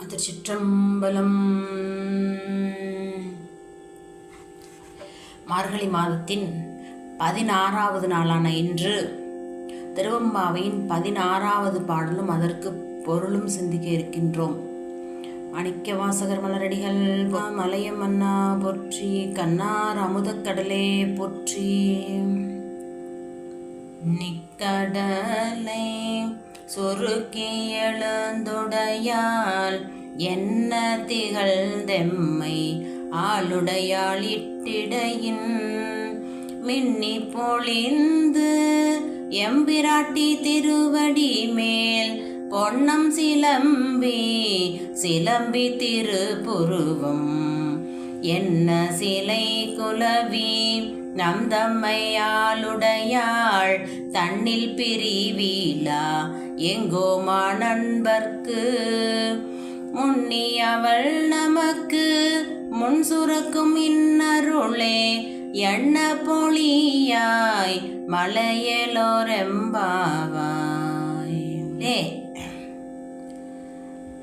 திருச்சிற்றம்பலம் மார்கழி மாதத்தின் பதினாறாவது நாளான இன்று திருவம்பாவையின் பதினாறாவது பாடலும் அதற்கு பொருளும் சிந்திக்க இருக்கின்றோம். மாணிக்க வாசகர் மலரடிகள் மலைய மன்னா போற்றி கண்ணார் அமுதக்கடலே போற்றி. நிக்கடலை சொருக்கி எழுந்துடையால் என்ன திகழ்ந்தெம்மை? ஆளுடையாளிட்டிடையின் மின்னி பொழிந்து எம்பிராட்டி திருவடி மேல் பொன்னம் சிலம்பி சிலம்பி திருப்புருவம் என்ன சிலை குலவி நம் தம்மையாளுடையாள் தன்னில் பிரிவீலா? எங்கோமா நண்பர்க்கு முன்னி அவள் நமக்கு முன் சுரக்கும் இன்னருளே எண்ண பொழியாய் மலையலோரெம்பாவாய். லே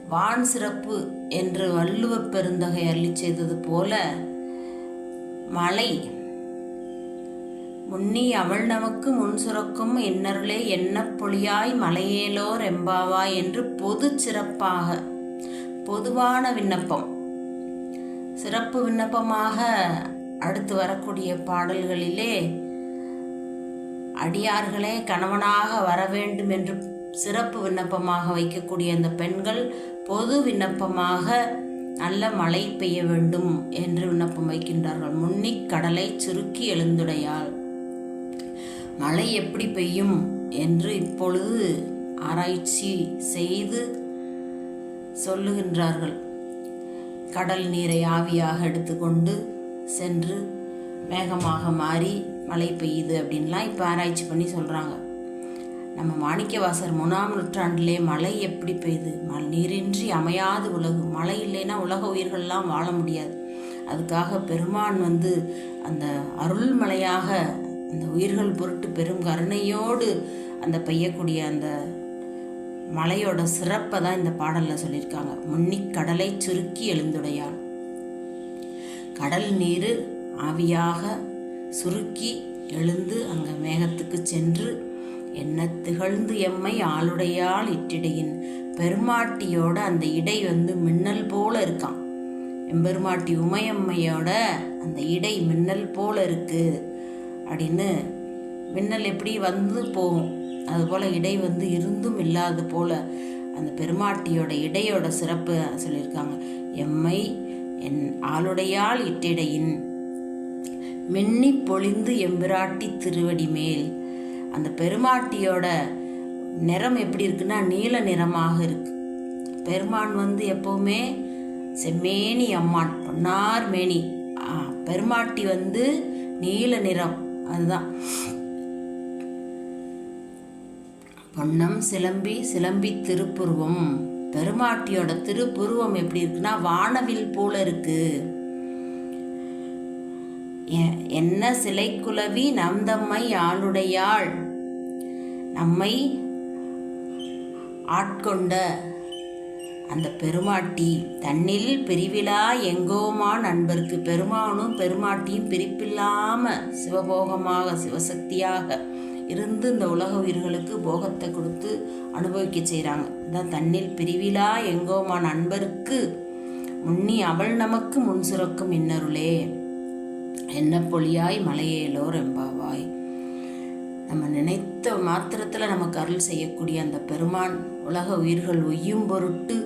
வான் சிறப்பு என்று வள்ளுவப் பெருந்தகை அள்ளி செய்தது போல மலை முன்னி அவள் நமக்கு முன் சுரக்கும் இன்னருளே என்ன பொழியாய் மலையேலோர் எம்பாவாய் என்று பொது சிறப்பாக பொதுவான விண்ணப்பம். சிறப்பு விண்ணப்பமாக அடுத்து வரக்கூடிய பாடல்களிலே அடியார்களே கணவனாக வர வேண்டும் என்று சிறப்பு விண்ணப்பமாக வைக்கக்கூடிய அந்த பெண்கள் பொது விண்ணப்பமாக நல்ல மழை பெய்ய வேண்டும் என்று விண்ணப்பம் வைக்கின்றார்கள். முன்னிக் கடலை சுருக்கி எழுந்துடையாள். மழை எப்படி பெய்யும் என்று இப்பொழுது ஆராய்ச்சி செய்து சொல்லுகின்றார்கள். கடல் நீரை ஆவியாக எடுத்துக்கொண்டு சென்று வேகமாக மாறி மழை பெய்யுது அப்படின்லாம் இப்போ ஆராய்ச்சி பண்ணி சொல்கிறாங்க நம்ம மாணிக்கவாசர் மூணாம் நூற்றாண்டிலே மழை எப்படி பெய்யுது மழை நீரின்றி அமையாது உலகு. மழை இல்லைன்னா உலக உயிர்கள்லாம் வாழ முடியாது. அதுக்காக பெருமான் வந்து அந்த அருள்மலையாக அந்த உயிர்கள் பொருட்டு பெரும் கருணையோடு அந்த பெய்யக்கூடிய அந்த மலையோட சிறப்பை தான் இந்த பாடலில் சொல்லியிருக்காங்க. முன்னிக் கடலை சுருக்கி எழுந்துடையாள் கடல் நீர் ஆவியாக சுருக்கி எழுந்து அங்கே மேகத்துக்கு சென்று என்ன திகழ்ந்து எம்மை ஆளுடையாள் இட்டிடையின் பெருமாட்டியோட அந்த இடை வந்து மின்னல் போல இருக்கான் எம்பெருமாட்டி உமையம்மையோட அந்த இடை மின்னல் போல இருக்குது அப்படின்னு மின்னல் எப்படி வந்து போகும்? அதுபோல் இடை வந்து இருந்தும் இல்லாத போல் அந்த பெருமாட்டியோட இடையோட சிறப்பு சொல்லியிருக்காங்க. எம்மை என் ஆளுடையால் இட்டிடையின் மின்னி பொழிந்து எம்பிராட்டி திருவடி மேல். அந்த பெருமாட்டியோட நிறம் எப்படி இருக்குன்னா நீல நிறமாக இருக்கு. பெருமான் வந்து எப்போவுமே செம்மேனி அம்மான் பொன்னார் மேனி. பெருமாட்டி வந்து நீல நிறம். அதுதான். பொன்னம் சிலம்பி சிலம்பி திருப்புருவம். பெருமாட்டியோட திருப்புருவம் எப்படி இருக்குன்னா வானவில் போல இருக்கு. எ- என்ன சிலை குலவி நம் தம்மை ஆளுடையாள். நம்மை ஆட்கொண்ட அந்த பெருமாட்டி தன்னில் பிரிவிழா எங்கோமா நண்பருக்கு பெருமானும் பெருமாட்டியும் பிரிப்பில்லாம சிவபோகமாக சிவசக்தியாக இருந்து இந்த உலக உயிர்களுக்கு போகத்தை கொடுத்து அனுபவிக்க செய்கிறாங்க இதான் தன்னில் பிரிவிழா எங்கோமா நண்பருக்கு முன்னி அவள் நமக்கு முன் சுரக்கும் இன்னருளே. என்ன பொழியாய் மலையேலோர் எம்பாவாய். நம்ம நினைத்த மாத்திரத்தில் நமக்கு அருள் செய்யக்கூடிய அந்த பெருமான் உலக உயிர்கள் ஒய்யும் பொருட்டு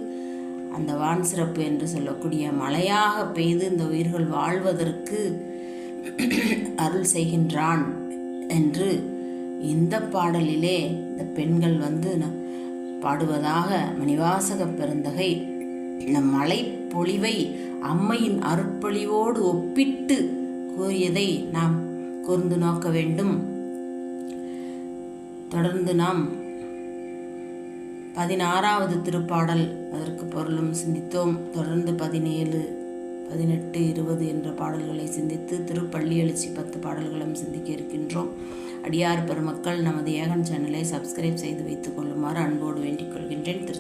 அந்த வான் சிறப்பு என்று சொல்லக்கூடிய மழையாக பெய்து இந்த உயிர்கள் வாழ்வதற்கு அருள் செய்கின்றான் என்று இந்த பாடலிலே இந்த பெண்கள் வந்து ந- பாடுவதாக மணிவாசக பெருந்தகை இந்த மழை பொழிவை அம்மையின் அருட்பொழிவோடு ஒப்பிட்டு கூறியதை நாம் கூர்ந்து நோக்க வேண்டும். தொடர்ந்து நாம் பதினாறாவது திருப்பாடல். அதற்கு பொருளும் சிந்தித்தோம். தொடர்ந்து பதினேழு பதினெட்டு இருபது என்ற பாடல்களை சிந்தித்து திருப்பள்ளி எழுச்சி பத்து பாடல்களும் சிந்திக்க இருக்கின்றோம். அடியார் பெருமக்கள் நமது ஏகன் சேனலை சப்ஸ்கிரைப் செய்து வைத்துக் கொள்ளுமாறு அன்போடு வேண்டிக் கொள்கின்றேன். திரு